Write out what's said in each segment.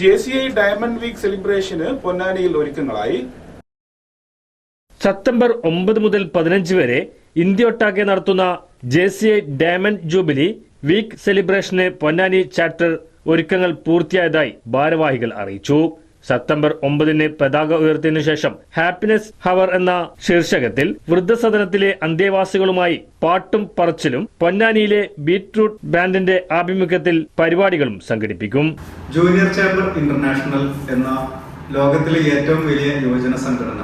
J C I diamond week സെലിബ്രേഷന് പൊന്നാനിയിൽ ഒരുക്കങ്ങളായി. September ഒമ്പത് മുതൽ പതിനഞ്ച് വരെ ഇന്ത്യയൊട്ടാകെ നടത്തുന്ന J C I diamond jubilee week സെലിബ്രേഷന് Ponnani chapter ഒരുക്കങ്ങൾ പൂർത്തിയായതായി ഭാരവാഹികൾ അറിയിച്ചു. സെപ്റ്റംബർ ഒമ്പതിന് പതാക ഉയർത്തിയതിനു ശേഷം ഹാപ്പിനെസ് ഹവർ എന്ന ശീർഷകത്തിൽ വൃദ്ധസദനത്തിലെ അന്തേവാസികളുമായി പാട്ടും പറച്ചിലും പൊന്നാനിയിലെ ബീറ്റ്റൂട്ട് ബാൻഡിന്റെ ആഭിമുഖ്യത്തിൽ പരിപാടികളും സംഘടിപ്പിക്കും. ജൂനിയർ ചേംബർ ഇന്റർനാഷണൽ എന്ന ലോകത്തിലെ ഏറ്റവും വലിയ യുവജന സംഘടന.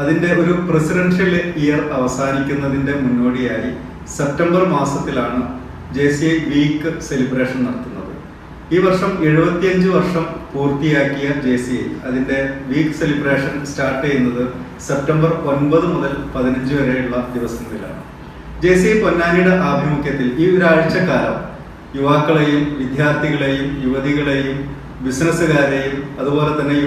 അതിന്റെ ഒരു പ്രസിഡൻഷ്യൽ ഇയർ അവസാനിക്കുന്നതിന്റെ മുന്നോടിയായി സെപ്റ്റംബർ മാസത്തിലാണ് J C I week celebration നടത്തുന്നത്. ഈ വർഷം എഴുപത്തിയഞ്ച് വർഷം പൂർത്തിയാക്കിയ ജെ സി ഐ അതിന്റെ വീക്ക് സെലിബ്രേഷൻ സ്റ്റാർട്ട് ചെയ്യുന്നത് സെപ്റ്റംബർ ഒൻപത് മുതൽ പതിനഞ്ച് വരെയുള്ള ദിവസങ്ങളിലാണ്. ജെ സി ഐ പൊന്നാനിയുടെ ആഭിമുഖ്യത്തിൽ ഈ ഒരാഴ്ചക്കാലം യുവാക്കളെയും വിദ്യാർത്ഥികളെയും യുവതികളെയും ബിസിനസ്സുകാരെയും അതുപോലെ തന്നെ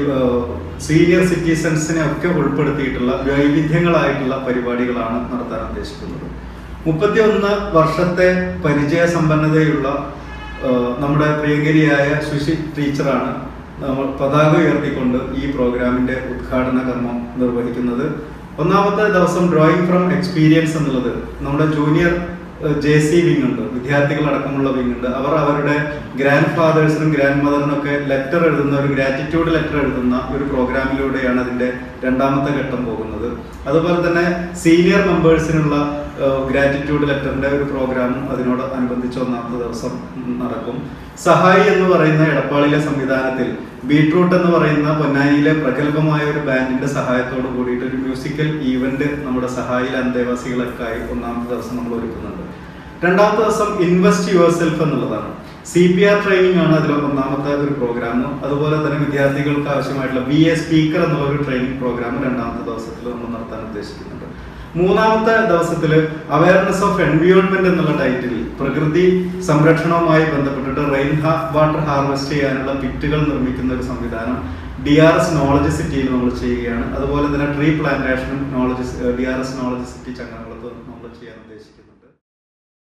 സീനിയർ സിറ്റിസൺസിനെ ഒക്കെ ഉൾപ്പെടുത്തിയിട്ടുള്ള വൈവിധ്യങ്ങളായിട്ടുള്ള പരിപാടികളാണ് നടത്താൻ ഉദ്ദേശിക്കുന്നത്. മുപ്പത്തിയൊന്ന് വർഷത്തെ പരിചയ സമ്പന്നതയുള്ള നമ്മുടെ പ്രിയങ്കരിയായ സുശി ടീച്ചറാണ് നമ്മൾ പതാക ഉയർത്തിക്കൊണ്ട് ഈ പ്രോഗ്രാമിന്റെ ഉദ്ഘാടന കർമ്മം നിർവഹിക്കുന്നത്. ഒന്നാമത്തെ ദിവസം ഡ്രോയിങ് ഫ്രം എക്സ്പീരിയൻസ് എന്നുള്ളത് നമ്മുടെ ജൂനിയർ ജെ സി വിങ് ഉണ്ട് വിദ്യാർത്ഥികൾ അടക്കമുള്ള വിങ് ഉണ്ട്. അവർ അവരുടെ ഗ്രാൻഡ് ഫാദേഴ്സിനും ഗ്രാൻഡ് മദറിനും ഒക്കെ ലെറ്റർ എഴുതുന്ന ഒരു ഗ്രാറ്റിറ്റ്യൂഡ് ലെറ്റർ എഴുതുന്ന ഒരു പ്രോഗ്രാമിലൂടെയാണ് അതിന്റെ രണ്ടാമത്തെ ഘട്ടം പോകുന്നത്. അതുപോലെ തന്നെ സീനിയർ മെമ്പേഴ്സിനുള്ള ഗ്രാറ്റിറ്റ്യൂഡ് ലെറ്ററിന്റെ ഒരു പ്രോഗ്രാമും അതിനോട് അനുബന്ധിച്ച് ഒന്നാമത്തെ ദിവസം നടക്കും. സഹായി എന്ന് പറയുന്ന എടപ്പാളിലെ സംവിധാനത്തിൽ ബീട്രൂട്ട് എന്ന് പറയുന്ന പൊന്നാനിയിലെ പ്രഗത്ഭമായ ഒരു ബാൻഡിന്റെ സഹായത്തോട് കൂടിയിട്ട് ഒരു മ്യൂസിക്കൽ ഈവന്റ് നമ്മുടെ സഹായിലെ അന്തേവാസികളൊക്കെയായി ഒന്നാമത്തെ ദിവസം നമ്മൾ ഒരുക്കുന്നുണ്ട്. രണ്ടാമത്തെ ദിവസം ഇൻവെസ്റ്റ് യുവർ സെൽഫ് എന്നുള്ളതാണ്. സി പി ആർ ട്രെയിനിങ് ആണ് അതിലെ ഒന്നാമത്തെ ഒരു പ്രോഗ്രാം അതുപോലെ തന്നെ വിദ്യാർത്ഥികൾക്ക് ആവശ്യമായിട്ടുള്ള ബി എ സ്പീക്കർ എന്നുള്ള ഒരു ട്രെയിനിങ് പ്രോഗ്രാം രണ്ടാമത്തെ ദിവസത്തിൽ നമ്മൾ നടത്താൻ ഉദ്ദേശിക്കുന്നുണ്ട്. മൂന്നാമത്തെ ദിവസത്തിൽ അവയർനെസ് ഓഫ് എൻവയോൺമെന്റ് എന്നുള്ള ടൈറ്റിൽ പ്രകൃതി സംരക്ഷണവുമായി ബന്ധപ്പെട്ടിട്ട് റെയിൻ വാട്ടർ ഹാർവെസ്റ്റ് ചെയ്യാനുള്ള പിറ്റുകൾ നിർമ്മിക്കുന്ന ഒരു സംവിധാനം ഡി ആർ എസ് നോളജ് സിറ്റിയിൽ നമ്മൾ ചെയ്യുകയാണ്. അതുപോലെ തന്നെ tree പ്ലാന്റേഷനും knowledge D R S knowledge city ചങ്ങനകുളത്ത് നമ്മൾ ചെയ്യാൻ ഉദ്ദേശിക്കുന്നുണ്ട്.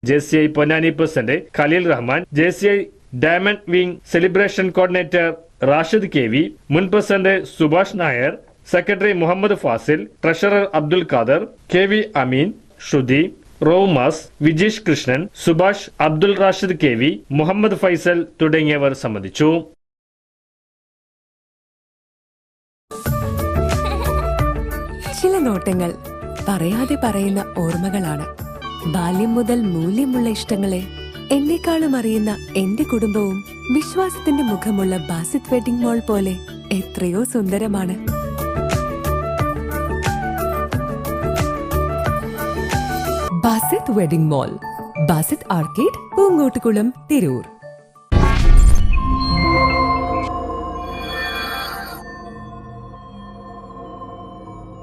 J C I Ponnani president Khaleel Rahman J C I diamond wing celebration coordinator Rashid K V മുൻ president Subhash Nair secretary Muhammad Fasil treasurer Abdul Khader K V Ameen Shudi Romas Vijeesh Krishnan Subhash Abdul Rashid K V Muhammad Faisal തുടങ്ങിയവർ സംബന്ധിച്ചു. ചില നോട്ടങ്ങൾ പറയാതെ പറയുന്ന ഓർമ്മകളാണ്. ബാല്യം മുതൽ മൂല്യമുള്ള ഇഷ്ടങ്ങളെ എന്നെക്കാളും അറിയുന്ന എന്റെ കുടുംബവും വിശ്വാസത്തിന്റെ മുഖമുള്ള ബാസിത് വെഡിംഗ് മോൾ പോലെ എത്രയോ സുന്ദരമാണ്. Basith wedding mall Basith arcade Poongottukulam Tirur.